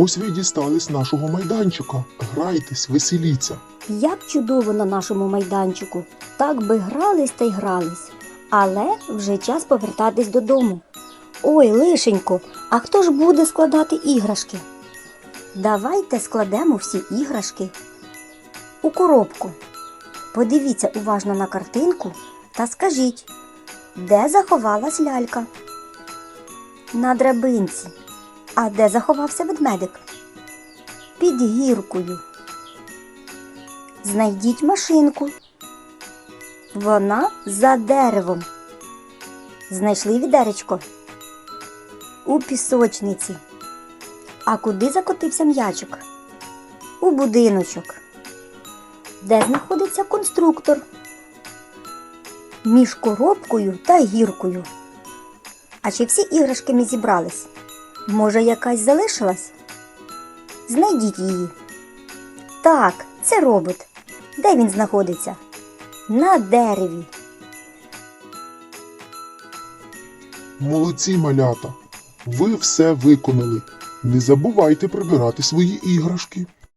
Ось ви дістали з нашого майданчика. Грайтесь, веселіться. Як чудово на нашому майданчику. Так би грались та й грались. Але вже час повертатись додому. Ой, лишенько, а хто ж буде складати іграшки? Давайте складемо всі іграшки у коробку. Подивіться уважно на картинку та скажіть, де заховалась лялька? На драбинці. А де заховався ведмедик? Під гіркою. Знайдіть машинку. Вона за деревом. Знайшли відеречко у пісочниці. А куди закотився м'ячик? У будиночок. Де знаходиться конструктор? Між коробкою та гіркою. А чи всі іграшки ми зібрались? Може, якась залишилась? Знайдіть її. Так, це робот. Де він знаходиться? На дереві. Молодці малята. Ви все виконали. Не забувайте прибирати свої іграшки.